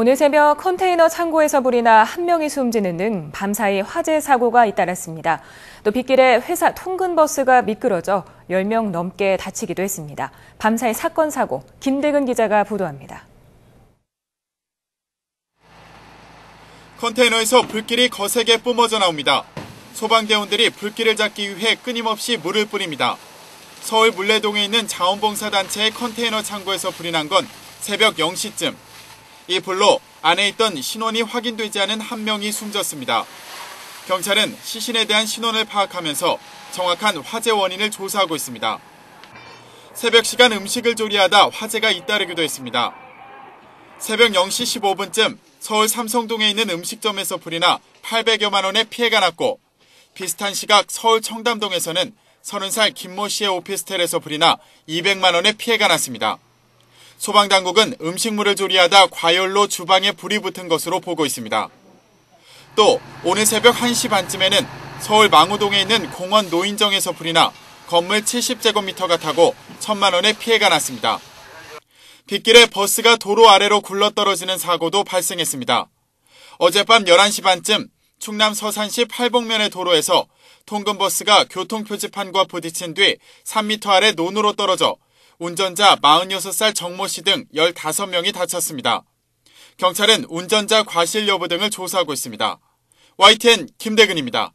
오늘 새벽 컨테이너 창고에서 불이 나 한 명이 숨지는 등 밤사이 화재 사고가 잇따랐습니다. 또 빗길에 회사 통근 버스가 미끄러져 10명 넘게 다치기도 했습니다. 밤사이 사건 사고 김대근 기자가 보도합니다. 컨테이너에서 불길이 거세게 뿜어져 나옵니다. 소방대원들이 불길을 잡기 위해 끊임없이 물을 뿌립니다. 서울 물레동에 있는 자원봉사단체의 컨테이너 창고에서 불이 난 건 새벽 0시쯤. 이 불로 안에 있던 신원이 확인되지 않은 한 명이 숨졌습니다. 경찰은 시신에 대한 신원을 파악하면서 정확한 화재 원인을 조사하고 있습니다. 새벽 시간 음식을 조리하다 화재가 잇따르기도 했습니다. 새벽 0시 15분쯤 서울 삼성동에 있는 음식점에서 불이 나 800여만 원의 피해가 났고 비슷한 시각 서울 청담동에서는 30살 김모 씨의 오피스텔에서 불이 나 200만 원의 피해가 났습니다. 소방당국은 음식물을 조리하다 과열로 주방에 불이 붙은 것으로 보고 있습니다. 또 오늘 새벽 1시 반쯤에는 서울 망우동에 있는 공원 노인정에서 불이 나 건물 70제곱미터가 타고 천만 원의 피해가 났습니다. 빗길에 버스가 도로 아래로 굴러떨어지는 사고도 발생했습니다. 어젯밤 11시 반쯤 충남 서산시 팔복면의 도로에서 통근버스가 교통표지판과 부딪힌 뒤 3m 아래 논으로 떨어져 운전자 46살 정모 씨 등 15명이 다쳤습니다. 경찰은 운전자 과실 여부 등을 조사하고 있습니다. YTN 김대근입니다.